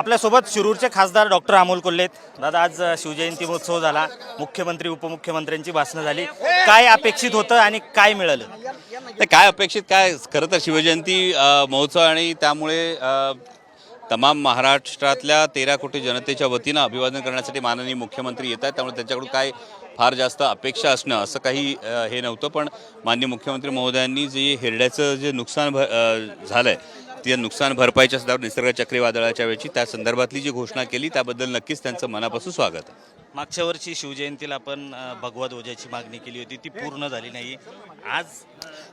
आपल्यासोबत शिरूरचे खासदार डॉक्टर अमोल कोल्हेत. दादा आज शिवजयंती महोत्सव झाला. मुख्यमंत्री उपमुख्यमंत्र्यांची भाषणं झाली. काय अपेक्षित होतं आणि काय मिळालं? तर काय अपेक्षित काय खरं तर शिवजयंती महोत्सव आणि त्यामुळे तमाम महाराष्ट्रातल्या तेरा कोटी जनतेच्या वतीनं अभिवादन करण्यासाठी माननीय मुख्यमंत्री येत आहेत. त्यामुळे त्यांच्याकडून काय फार जास्त अपेक्षा असणं असं काही हे नव्हतं. पण माननीय मुख्यमंत्री महोदयांनी जे हिरड्याचं जे नुकसान भ झालं झालंय त्या नुकसान भरपाईच्या संदर्भात निसर्ग चक्रीवादळाच्या वेळची त्या संदर्भातली जी घोषणा केली त्याबद्दल नक्कीच त्यांचं मनापासून स्वागत आहे. मागच्या वर्षी शिवजयंतीला आपण भगवा ध्वजाची मागणी केली होती. ती पूर्ण झाली नाही. आज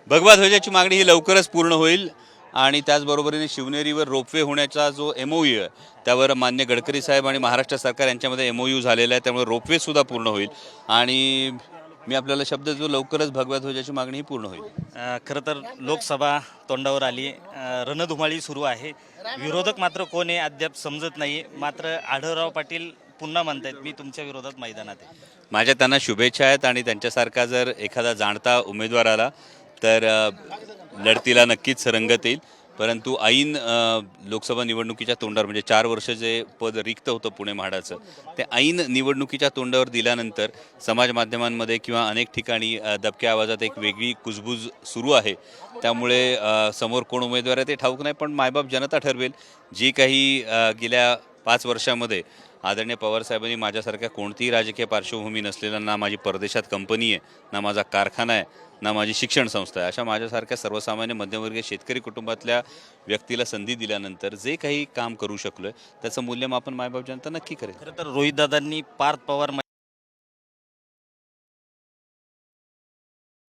भगवा ध्वजाची मागणी ही लवकरच पूर्ण होईल आणि त्याचबरोबरीने शिवनेरीवर रोपवे होण्याचा जो एम ओ यू आहे त्यावर मान्य गडकरी साहेब आणि महाराष्ट्र सरकार यांच्यामध्ये एम ओ यू झालेला आहे त्यामुळे रोपवे सुद्धा पूर्ण होईल. आणि मी आपल्याला शब्द जो लवकरच भगवा ध्वजाची मागणी पूर्ण होईल. खरं तर लोकसभा तोंडावर आली. अ, रणधुमाळी सुरू आहे. विरोधक मात्र कोण आहे अद्याप समजत नाही मात्र आढळराव पाटील पुन्हा म्हणतायत मी तुमच्या विरोधात मैदानात आहे. माझ्या त्यांना शुभेच्छा आहेत आणि त्यांच्यासारखा जर एखादा जाणता उमेदवार आला तर अ, लढतीला नक्कीच रंगत येईल. परंतु ऐन लोकसभा निवडणुकीच्या तोंडावर म्हणजे चार वर्ष जे पद रिक्त होतं पुणे म्हाडाचं ते ऐन निवडणुकीच्या तोंडावर दिल्यानंतर समाज माध्यमांमध्ये किंवा अनेक ठिकाणी दबक्या आवाजात एक वेगळी कुजबूज सुरू आहे. त्यामुळे समोर कोण उमेदवार आहे ते ठाऊक नाही पण मायबाप जनता ठरवेल. जी काही गेल्या पाच वर्षामध्ये आदरणीय पवारसाहेबांनी माझ्यासारख्या कोणतीही राजकीय पार्श्वभूमी नसलेला ना माझी परदेशात कंपनी आहे ना माझा कारखाना आहे ना माझी शिक्षण संस्था आहे अशा माझ्यासारख्या सर्वसामान्य मध्यमवर्गीय शेतकरी कुटुंबातल्या व्यक्तीला संधी दिल्यानंतर जे काही काम करू शकलो आहे त्याचं मूल्यमापन मायबाप जनता नक्की करेल. खरं तर रोहितदादांनी पार्थ पवार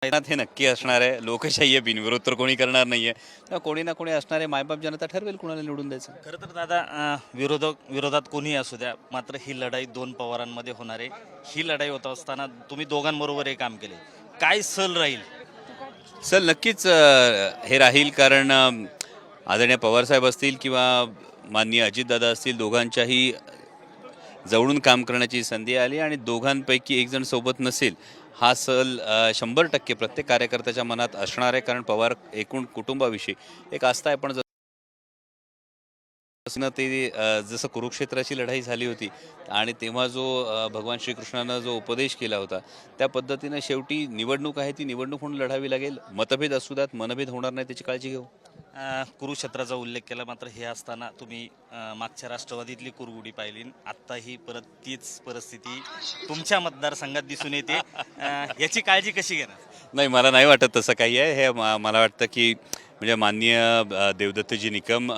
मैदानात हे नक्की असणार आहे. लोकशाही आहे बिनविरोध तर कोणी करणार नाहीये. तेव्हा कोणी ना कोणी असणार आहे मायबाप जनता ठरवेल कुणाला निवडून द्यायचं. खरं तर दादा अं, विरोधक विरोधात कोणीही असू द्या मात्र ही लढाई दोन पवारांमध्ये होणार आहे. ही लढाई होत असताना तुम्ही दोघांबरोबर हे काम केले. काय सल राहील? सर नक्कीच अ, हे राहील कारण अ, आदरणीय पवारसाहेब असतील किंवा माननीय अजितदादा असतील दोघांच्याही जवळून काम करण्याची संधी आली आणि दोघांपैकी एक जण सोबत नसेल हा सल शंभर टक्के प्रत्येक कार्यकर्त्याच्या मनात असणार आहे. कारण पवार एकूण कुटुंबाविषयी एक आस्था आहे. पण जसं ते जसं कुरुक्षेत्राची लढाई झाली होती आणि तेव्हा जो भगवान श्रीकृष्णानं जो उपदेश केला होता त्या पद्धतीनं शेवटी निवडणूक आहे ती निवडणूक म्हणून लढावी लागेल. मतभेद असू द्यात मनभेद होणार नाही त्याची काळजी घेऊ. कुरुक्षेत्राचा उल्लेख केला मात्र हे असताना तुम्ही मागच्या राष्ट्रवादीतली कुरगुडी पाहिली आत्ताही परत तीच परिस्थिती तुमच्या मतदारसंघात दिसून येते. याची काळजी कशी घेणार? नाही मला नाही वाटत तसं काही आहे. हे मला वाटतं की म्हणजे माननीय देवदत्तजी निकम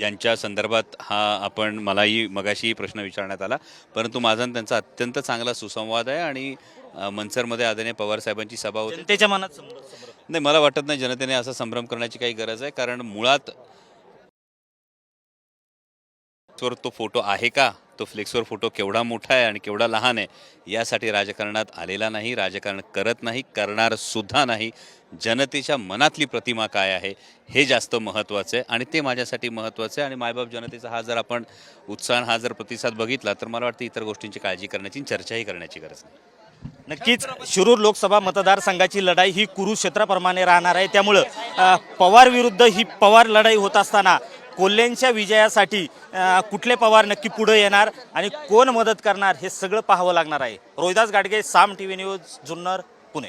यांच्या संदर्भात हा आपण मलाही मगाशीही प्रश्न विचारण्यात आला. परंतु माझा त्यांचा अत्यंत चांगला सुसंवाद आहे आणि अ, मनसरमध्ये आदरणीय पवार साहेबांची सभा होती. जनतेच्या मनात नाही मला वाटत नाही जनतेने असा संभ्रम करण्याची काही गरज आहे कारण मुळात वर तो फोटो आहे का? तो फ्लेक्सवर फोटो केवढा मोठा आहे आणि केवढा लहान आहे यासाठी राजकारणात आलेला नाही राजकारण करत नाही करणार सुद्धा नाही. जनतेच्या मनातली प्रतिमा काय आहे हे जास्त महत्त्वाचं आहे आणि ते माझ्यासाठी महत्त्वाचं आहे. आणि मायबाप जनतेचा हा जर आपण उत्साह हा जर प्रतिसाद बघितला तर मला वाटतं इतर गोष्टींची काळजी करण्याची चर्चाही करण्याची गरज नाही. नक्कीच शिरूर लोकसभा मतदारसंघाची लढाई ही कुरुक्षेत्राप्रमाणे राहणार आहे. त्यामुळं पवार विरुद्ध ही पवार लढाई होत असताना कोल्हेंच्या विजयासाठी कुठले पवार नक्की पुढे येणार आणि कोण मदत करणार हे सगळं पाहावं लागणार आहे. Rohidas Gadge Saam T V news Junnar Pune.